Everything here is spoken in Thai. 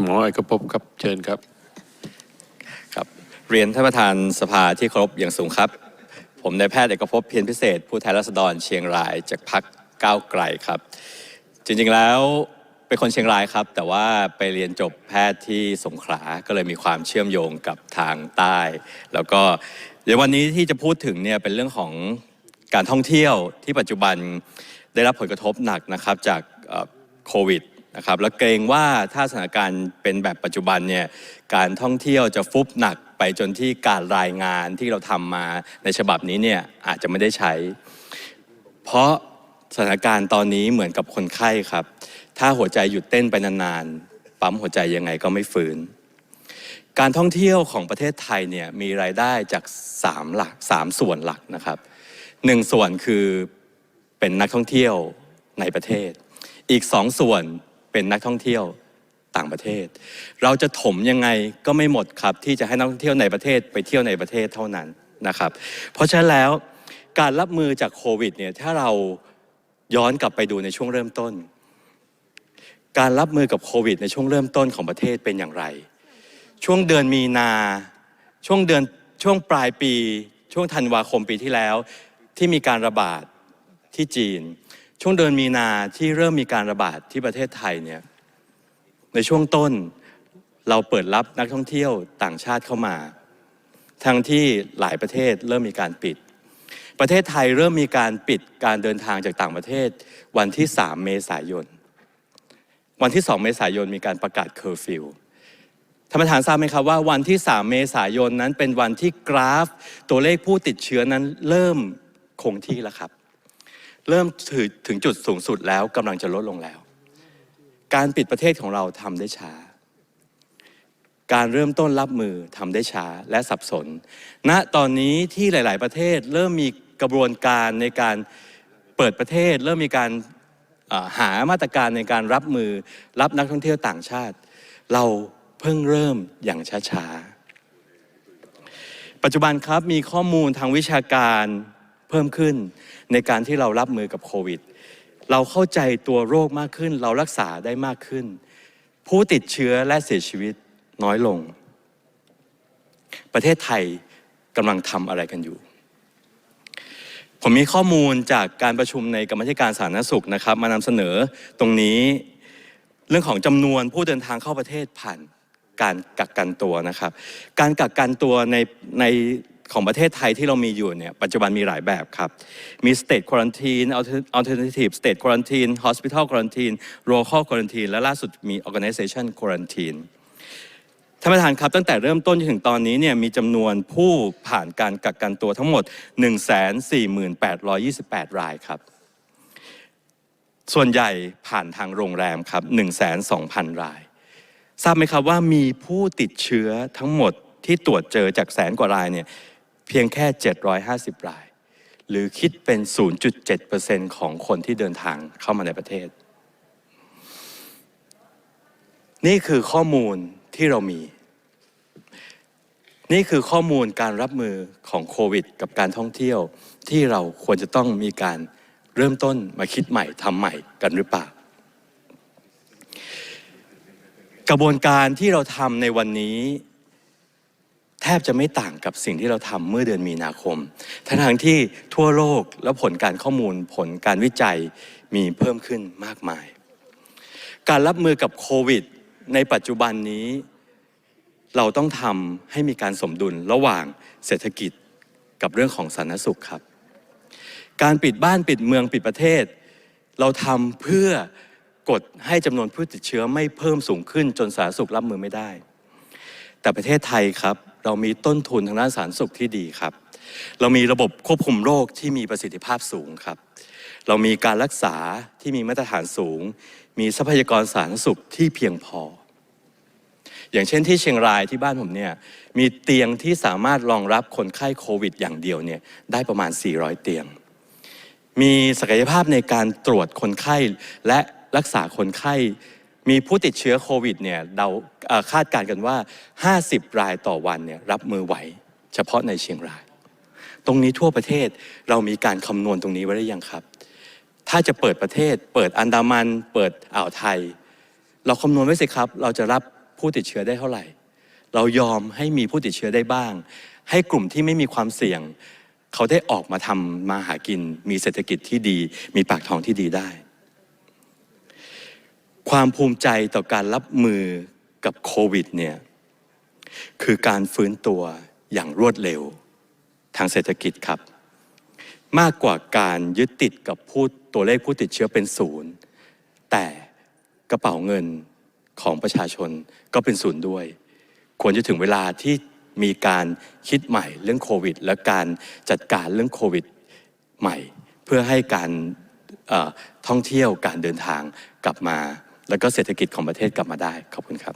หมอเอกภพครับเชิญครับครับ เรียนท่านประธานสภาที่เคารพอย่างสูงครับ ผมนายแพทย์เอกภพเพียรพิเศษ ผู้แทนราษฎรเชียงรายจากพักก้าวไกลครับ จริงๆแล้วเป็นคนเชียงรายครับ แต่ว่าไปเรียนจบแพทย์ที่สงขลาก็เลยมีความเชื่อมโยงกับทางใต้ แล้วก็เดี๋ยววันนี้ที่จะพูดถึงเนี่ยเป็นเรื่องของการท่องเที่ยวที่ปัจจุบันได้รับผลกระทบหนักนะครับจากโควิด นะครับแล้วเกรงว่าถ้าสถานการณ์เป็นแบบปัจจุบันเนี่ยการท่องเที่ยวจะฟุบหนักไปจนที่การรายงานที่เราทำมาในฉบับนี้เนี่ยอาจจะไม่ได้ใช้ เพราะสถานการณ์ตอนนี้เหมือนกับคนไข้ครับ ถ้าหัวใจหยุดเต้นไปนานๆ ปั๊มหัวใจยังไงก็ไม่ฟื้น การท่องเที่ยวของประเทศไทยเนี่ยมีรายได้จาก 3 หลัก 3 ส่วนหลักนะครับหนึ่งส่วนคือเป็นนักท่องเที่ยวในประเทศ อีกสองส่วน เป็นนักท่องเที่ยวต่างประเทศ เราจะถมยังไงก็ไม่หมดครับที่จะให้นักท่องเที่ยวในประเทศไปเที่ยวในประเทศเท่านั้นนะครับ เพราะฉะนั้นแล้วการรับมือจากโควิดเนี่ยถ้าเราย้อนกลับไปดูในช่วงเริ่มต้น การรับมือกับโควิดในช่วงเริ่มต้นของประเทศเป็นอย่างไร ช่วงเดือนมีนา ช่วงเดือนช่วงปลายปี ช่วงธันวาคมปีที่แล้ว ที่มีการระบาดที่จีน ช่วงเดือนมีนาที่เริ่มมีการระบาดที่ประเทศไทยเนี่ยในช่วงต้นเราเปิดรับนักท่องเที่ยวต่างชาติเข้ามา ทั้งที่หลายประเทศเริ่มมีการปิด ประเทศไทยเริ่มมีการปิดการเดินทางจากต่างประเทศ วันที่ 3 เมษายน วันที่ 2 เมษายนมีการประกาศเคอร์ฟิวท่านประธานทราบไหมครับว่าวันที่ 3 เมษายนนั้นเป็นวันที่กราฟ ตัวเลขผู้ติดเชื้อนั้นเริ่มคงที่แล้วครับ เริ่มถึงถึงจุดสูงสุดแล้วกำลังจะลดลงแล้ว การปิดประเทศของเราทำได้ช้า การเริ่มต้นรับมือทำได้ช้าและสับสน ณตอนนี้ที่หลาย ๆ ประเทศเริ่มมีกระบวนการในการเปิดประเทศ เริ่มมีการาหามาตรการในการรับมือรับนักท่องเที่ยวต่างชาติ เราเพิ่งเริ่มอย่างช้า ๆ ปัจจุบันครับมีข้อมูลทางวิชาการ พิ่มขึ้น ในการที่เรารับมือกับโควิด เราเข้าใจตัวโรคมากขึ้น เรารักษาได้มากขึ้น ผู้ติดเชื้อและเสียชีวิตน้อยลง ประเทศไทยกำลังทำอะไรกันอยู่ ผมมีข้อมูลจากการประชุมในกรรมธิการสาธารณสุขนะครับ มานำเสนอตรงนี้เรื่องของจำนวนผู้เดินทางเข้าประเทศผ่านการกักกันตัวนะครับ การกักกันตัวในใน ของประเทศไทยที่เรามีอยู่เนี่ยปัจจุบันมีหลายแบบครับ มี state quarantine alternative state quarantine hospital quarantine local quarantine และล่าสุดมี organization quarantine ท่านประธานครับตั้งแต่เริ่มต้นจนถึงตอนนี้เนี่ยมีจำนวนผู้ผ่านการกักกันตัวทั้งหมด 148,28รายครับ ส่วนใหญ่ผ่านทางโรงแรมครับ 1,200,000ราย ทราบไหมครับว่ามีผู้ติดเชื้อทั้งหมดที่ตรวจเจอจากแสนกว่ารายเนี่ย เพียงแค่ 750 ราย หรือคิดเป็น 0.7%ของคนที่เดินทางเข้ามาในประเทศ นี่คือข้อมูลที่เรามี นี่คือข้อมูลการรับมือของโควิด กับการท่องเที่ยวที่เราควรจะต้องมีการเริ่มต้นมาคิดใหม่ทำใหม่กันหรือเปล่า กระบวนการที่เราทำในวันนี้ แทบจะไม่ต่างกับสิ่งที่เราทำเมื่อเดือนมีนาคม ทั้งทางๆที่ทั่วโลกและผลการข้อมูลผลการวิจัยมีเพิ่มขึ้นมากมาย การรับมือกับโควิด ในปัจจุบันนี้ เราต้องทำให้มีการสมดุลระหว่างเศรษฐกิจกับเรื่องของสาธารณสุขครับ การปิดบ้านปิดเมืองปิดประเทศ เราทำเพื่อกดให้จำนวนผู้ติดเชื้อไม่เพิ่มสูงขึ้นจนสาธารณสุขรับมือไม่ได้ แต่ประเทศไทยครับ เรามีต้นทุนทางด้านสาธารณสุขที่ดีครับ เรามีระบบควบคุมโรคที่มีประสิทธิภาพสูงครับ เรามีการรักษาที่มีมาตรฐานสูง มีทรัพยากรสาธารณสุขที่เพียงพอ อย่างเช่นที่เชียงรายที่บ้านผมเนี่ยมีเตียงที่สามารถรองรับคนไข้โควิด อย่างเดียวเนี่ยได้ประมาณ 400 เตียง มีศักยภาพในการตรวจคนไข้และรักษาคนไข้ มีผู้ติดเชื้อโควิดเนี่ยเดาคาดการณ์กันว่า 50 รายต่อวันเนี่ยรับมือไหว เฉพาะในเชียงราย ตรงนี้ทั่วประเทศเรามีการคำนวณตรงนี้ไว้หรือยังครับ ถ้าจะเปิดประเทศ เปิดอันดามัน เปิดอ่าวไทย เราคำนวณไว้สิครับ เราจะรับผู้ติดเชื้อได้เท่าไหร่ เรายอมให้มีผู้ติดเชื้อได้บ้าง ให้กลุ่มที่ไม่มีความเสี่ยง เขาได้ออกมาทำมาหากิน มีเศรษฐกิจที่ดี มีปากท้องที่ดีได้ ความภูมิใจต่อการรับมือกับโควิดเนี่ยคือการฟื้นตัวอย่างรวดเร็วทางเศรษฐกิจครับ มากกว่าการยึดติดกับผู้ตัวเลขผู้ติดเชื้อเป็นศูนย์แต่กระเป๋าเงินของประชาชนก็เป็นศูนย์ด้วย ควรจะถึงเวลาที่มีการคิดใหม่เรื่องโควิด และการจัดการเรื่องโควิดใหม่ เพื่อให้การท่องเที่ยวการเดินทางกลับมา แล้วก็เศรษฐกิจของประเทศกลับมาได้ขอบคุณครับ